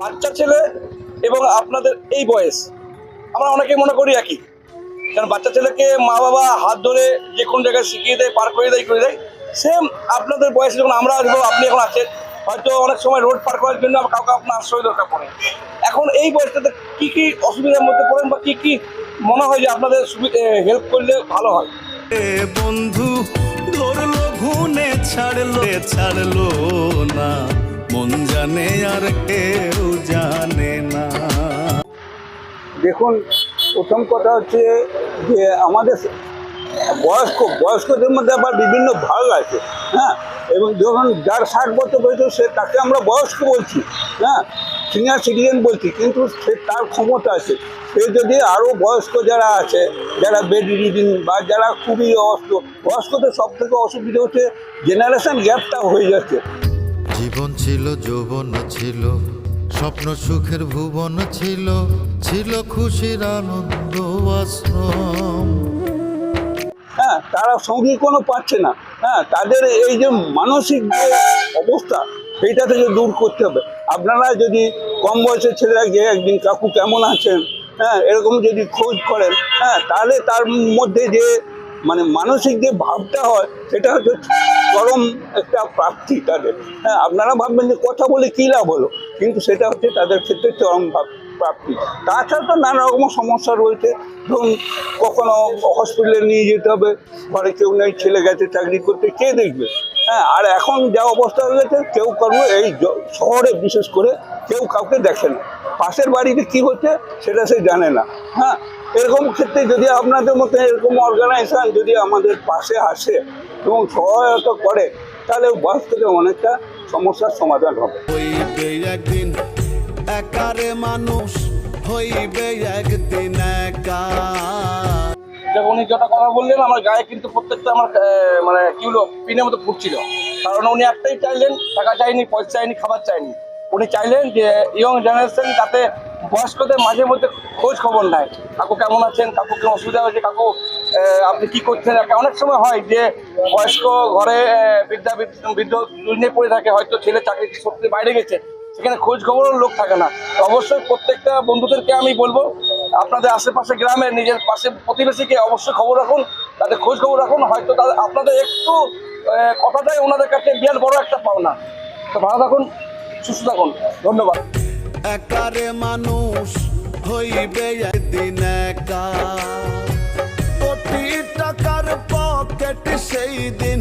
বাচ্চা ছেলে এবং আপনাদের এই বয়স, আমরা অনেকে মনে করি একই। কারণ বাচ্চা ছেলেকে মা বাবা হাত ধরে যে কোনো জায়গায় শিখিয়ে দেয়, পার করে দেয় করে দেয় সেম আপনাদের বয়সে যখন আমরা আসব, আপনি এখন আছেন, হয়তো অনেক সময় রোড পার করার জন্য কাউকে আপনার আশ্রয় দরকার পড়ে। এখন এই বয়সটাতে কী কী অসুবিধার মধ্যে পড়েন বা কী কী মনে হয় যে আপনাদের হেল্প করলে ভালো হয়? বন্ধু, ধরলো ঘুনে ছাড়লো ছাড়লো না। মন জানে আর কেউ জানে না। দেখুন, প্রথম কথা হচ্ছে যে আমাদের বয়স্ক, বয়স্কদের মধ্যে আবার বিভিন্ন ভাগ আছে হ্যাঁ? এবং যখন যার ষাট বছর বয়স সে তাকে আমরা বয়স্ক বলছি হ্যাঁ? সিনিয়র সিটিজেন বলছি, কিন্তু সে তার ক্ষমতা আছে। সে যদি আরও বয়স্ক যারা আছে, যারা বেড রিডিং বা যারা খুবই অস্ত বয়স্কদের সব থেকে অসুবিধা হচ্ছে জেনারেশন গ্যাপটা হয়ে যাচ্ছে। জীবন ছিল, যৌবন ছিল, স্বপ্ন, সুখের ভুবন ছিল ছিল খুশির আনন্দ, আশ্রম। হ্যাঁ তারা সঙ্গী কোনো পাচ্ছে না। হ্যাঁ তাদের এই যে মানসিক যে অবস্থা সেইটা থেকে দূর করতে হবে। আপনারা যদি কম বয়সের ছেলেরা গিয়ে একদিন, কাকু কেমন আছেন? হ্যাঁ এরকম যদি খোঁজ করেন হ্যাঁ তাহলে তার মধ্যে যে মানে মানসিক যে ভাবটা হয়, সেটা হচ্ছে চরম একটা প্রাপ্তি তাদের। হ্যাঁ আপনারা ভাববেন যে কথা বলে কী লাভ হলো? কিন্তু সেটা হচ্ছে তাদের ক্ষেত্রে চরম প্রাপ্তি। তাছাড়া তো নানা রকম সমস্যা রয়েছে। ধরুন, কখনো হসপিটালে নিয়ে যেতে হবে, ঘরে কেউ নেই, ছেলে গেছে, চাকরি করতে, কে দেখবে? হ্যাঁ আর এখন যা অবস্থা হয়ে গেছে, কেউ কারও এই শহরে বিশেষ করে কেউ কাউকে দেখে না। পাশের বাড়িতে কি হচ্ছে, সেটা সে জানে না। হ্যাঁ এরকম ক্ষেত্রে যদি আপনাদের মতো এরকম অর্গানাইজেশন যদি আমাদের পাশে আসে এবং সহায়তা করে তাহলে বয়স থেকে অনেকটা সমস্যার সমাধান হবে। একদিন একারে মানুষ হইবে একদিন একা। যখন উনি যেটা কথা বললেন আমার গায়ে কিন্তু প্রত্যেকটা আমার মানে কি হলো পিনের মতো ফুটছিল। কারণ উনি একটাই চাইলেন টাকা চাইনি পয়সা চাইনি খাবার চাইনি। উনি চাইলেন যে ইয়ং জেনারেশন যাতে বয়স্কদের মাঝে মধ্যে খোঁজ খবর নেয় কাকু কেমন আছেন? কাকু কেমন অসুবিধা হয়েছে? কাকু আপনি কি করছেন? অনেক সময় হয় যে বয়স্ক ঘরে বৃদ্ধ বৃদ্ধ দুজনে পড়ে থাকে, হয়তো ছেলে চাকরি সত্যি বাইরে গেছে। সেখানে খোঁজ খবরও লোক থাকে না। অবশ্যই প্রত্যেকটা বন্ধুদেরকে আমি বলব, আপনাদের আশেপাশে গ্রামে নিজের পাশে প্রতিবেশীকে অবশ্যই খবর রাখুন, তাদের খোঁজ খবর রাখুন, হয়তো তাদের আপনাদের একটু কথাটাই ওনাদের কাছে বিরাট বড় একটা পাওনা। তো ভালো থাকুন, সুস্থ থাকুন। ধন্যবাদ। একারে মানুষ হইবে একদিন একা। কোটি টাকার পকেট সেই দিন,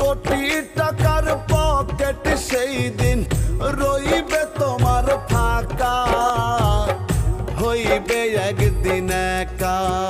কোটি টাকার পকেট সেই দিন রইবে তোমার ফাঁকা। হইবে একদিন একা।